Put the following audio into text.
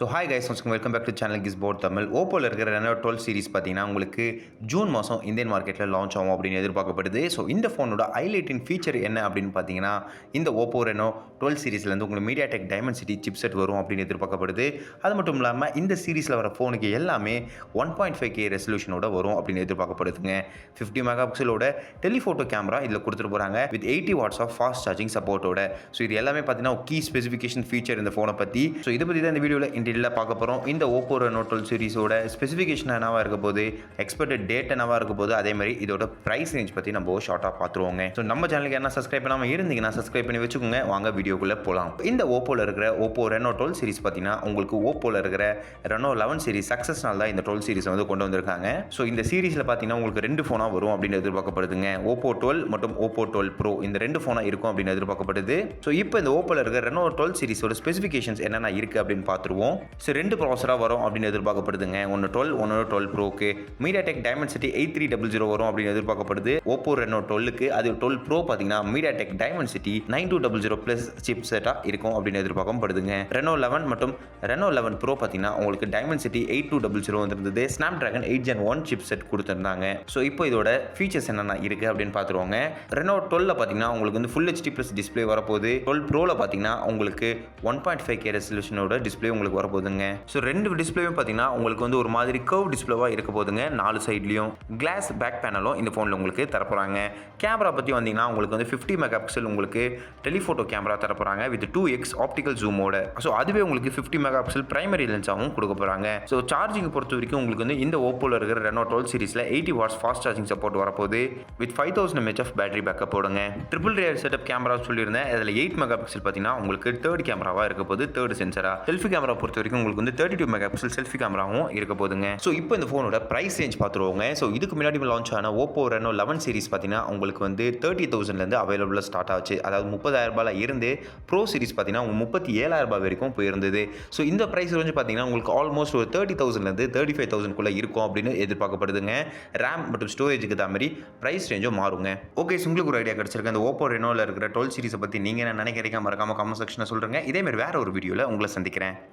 So hi guys welcome back to channel Gizbot Tamil ஓப்போவில் இருக்கிற Reno twelve series பார்த்தீங்கன்னா உங்களுக்கு June மாதம் Indian மார்க்கெட்டில் லான்ச் ஆகும் அப்படின்னு எதிர்பார்க்கப்படுது. ஸோ இந்த ஃபோனோட ஹைலைட்டின் ஃபீச்சர் என்ன அப்படின்னு பார்த்தீங்கன்னா இந்த ஓப்போ ரெனோ டுவெல் சீரிஸ்லேருந்து உங்களுக்கு MediaTek Dimensity chipset வரும் அப்படின்னு எதிர்பார்க்கப்படுது. அது மட்டும் இல்லாமல் இந்த சீரிஸில் வர ஃபோனுக்கு எல்லாமே ஒன் பாயிண்ட் ஃபைவ் கே ரெசல்யூஷனோட வரும் அப்படின்னு எதிர்பார்க்கப்படுதுங்க. ஃபிஃப்டி மெகா பிக்சலோட டெலிஃபோட்டோ கேமரா இதில் கொடுத்துட்டு போகிறாங்க with eighty watts of fast charging சப்போர்ட்டோட ஸோ இது எல்லாமே பார்த்தீங்கன்னா கீ ஸ்பெசிஃபிகேஷன் ஃபீச்சர் இந்த ஃபோனை பற்றி ஸோ இதை பற்றி தான் இந்த வீடியோவில் இன்டீரியலாக பார்க்க போகிறோம் இந்த ஓப்போ ரெனோ டுவெல் சீரிஸோட ஸ்பெசிஃபிகேஷன் என்னவாக இருக்க போது எக்ஸ்பெக்டட் டேட் என்னவாக இருக்க போது அதே மாதிரி இதோட ப்ரைஸ் ரேஞ்ச் பற்றி நம்ம ஷார்ட்டாக பார்த்துருவோங்க. ஸோ நம்ம சேனலுக்கு என்ன சப்ஸ்கிரைப் பண்ணாமல் இருந்தீங்கன்னா சப்ஸ்கிரைப் பண்ணி வச்சுக்கோங்க. வாங்க வீடியோக்குள்ளே போகலாம் இந்த ஓப்போவில் இருக்கிற ஓப்போ ரெனோ டுவெல் சீரிஸ் பார்த்தீங்கன்னா உங்களுக்கு ஓப்போவில் இருக்கிற ரெனோ லெவன் சீரிஸ் சக்ஸஸ்னால் தான் இந்த டுவெல் சீரிஸ் வந்து கொண்டு வந்திருக்காங்க. ஸோ இந்த சீரிஸில் பார்த்தீங்கன்னா உங்களுக்கு ரெண்டு ஃபோனாக வரும் அப்படின்னு எதிர்பார்க்கப்படுதுங்க. ஓப்போ டுவெல் மற்றும் ஓப்போ டுவெல் ப்ரோ இந்த ரெண்டு ஃபோனாக இருக்கும் அப்படின்னு எதிர்பார்க்கப்படுது. ஸோ இப்போ இந்த ஓப்போவில் இருக்கிற ரெனோ டுவெல் சீரிஸோட ஸ்பெசிஃபிகேஷன்ஸ் என்னென்ன இருக்குது அப்படின்னு பார்த்துருவோம். ஸோ ரெண்டு ப்ராசராக வரும் அப்படின்னு எதிர்பார்க்கப்படுதுங்க. ஒன்று டுவெல் ஒன்று twelve ப்ரோக்கு MediaTek Dimensity eight three double zero வரும் அப்படின்னு எதிர்பார்க்கப்படுது. ஓப்போ ரெனோ டுவெல்லுக்கு அது டுவெல் ப்ரோ பார்த்தீங்கன்னா MediaTek Dimensity nine two double zero plus chip செட்டாக இருக்கும் அப்படின்னு எதிர்பார்க்கப்படுதுங்க. ரெனோ லெவன் மற்றும் ரெனோ லெவன் ப்ரோ பார்த்தீங்கன்னா உங்களுக்கு Dimensity eight two double zero வந்துருந்தது. Snapdragon eight gen one chipset கொடுத்துருந்தாங்க. ஸோ இப்போ இதோட ஃபீச்சர்ஸ் என்னென்ன இருக்குது அப்படின்னு பார்த்துருவாங்க. ரெனோ டுவெல்ல பார்த்தீங்கன்னா உங்களுக்கு வந்து ஃபுல் ஹெச்டி ப்ளஸ் டிஸ்பிளே வரப்போகுது. டுவெல் ப்ரோவில் பார்த்தீங்கன்னா உங்களுக்கு ஒன் பாயிண்ட் ஃபைவ் கே ரெசல்யூஷனோட டிஸ்பிளே உங்களுக்கு வரப்போகுதுங்க. ஸோ ரெண்டு டிஸ்பிளேயும் பார்த்தீங்கன்னா உங்களுக்கு வந்து ஒரு மாதிரி கர்வ் டிஸ்பிளேவாக இருக்க போதுங்க நாலு சைட்லையும் கிளாஸ் பேக் பேனலும் இந்த ஃபோனில் உங்களுக்கு தரப்போகிறாங்க கேமரா பற்றி வந்தீங்கன்னா உங்களுக்கு வந்து ஃபிஃப்டி மெகா பிக்சல் உங்களுக்கு டெலிஃபோட்டோ கேமரா தரப்போகிறாங்க வித் டூ எக்ஸ் ஆப்டிக்கல் ஜூமோட ஸோ அதுவே உங்களுக்கு ஃபிஃப்டி மெகா பிக்சல் பிரைமரி லென்ஸாகவும் கொடுக்க போகிறாங்க ஸோ சார்ஜிங் பொறுத்த வரைக்கும் உங்களுக்கு வந்து இந்த ஓப்போவில் இருக்கிற ரெனோ டுவெல் சீரிஸில் eighty watts fast charging support வரப்போகுது. With five thousand mAh of battery backup போடுங்க. ட்ரிபிள் ரியர் செட்டப் கேமரா சொல்லியிருந்தேன். அதில் எயிட் மெகா பிக்சல் பார்த்தீங்கன்னா உங்களுக்கு தேர்ட் கேமராவாக இருக்க போது தேர்ட் சென்சரா செல்ஃபி கேமரா பொறுத்த பொறுத்த வரைக்கும் உங்களுக்கு வந்து thirty two mega pixel selfie கேமராவும் இருக்க போதுங்க ஸோ இப்போ இந்த ஃபோனோட ப்ரைஸ் ரேஞ்ச் பார்த்துருவோங்க. ஸோ இதுக்கு முன்னாடி லான்ச் ஆன ஓப்போ ரெனோ லெவன் சீரிஸ் பார்த்தீங்கன்னா உங்களுக்கு வந்து தேர்ட்டி தௌசண்ட்லேருந்து அவைலபிளாக ஸ்டார்ட் ஆச்சு. அதாவது முப்பதாயிரம் ரூபாயில் இருந்து ப்ரோ சீரிஸ் பார்த்தீங்கன்னா உங்களுக்கு முப்பத்தி ஏழாயிரம் ரூபாய் வரைக்கும் போயிருந்தது. ஸோ இந்த ப்ரைஸ் ரேஞ்ச் பார்த்தீங்கன்னா உங்களுக்கு ஆல்மோஸ்ட் ஒரு தேர்ட்டி தௌசண்ட்லேருந்து தேர்ட்டி ஃபைவ் தௌசண்ட்குள்ளே இருக்கும் அப்படின்னு எதிர்பார்க்கப்படுதுங்க. ரேம் மற்றும் ஸ்டோரேஜுக்கு தான் மாதிரி ப்ரைஸ் ரேஞ்சும் மாறுங்க. ஓகே உங்களுக்கு ஒரு ஐடியா கிடச்சிருக்கு. அந்த ஓப்போ ரெனோவில் இருக்கிற டுவெல் சீரிஸை பற்றி நீங்கள் என்ன நினைக்கிறீங்க? மறக்காம கமெண்ட் செக்ஷனில் சொல்கிறேங்க இதேமாதிரி வேறு ஒரு வீடியோவில் உங்களை சந்திக்கிறேன்.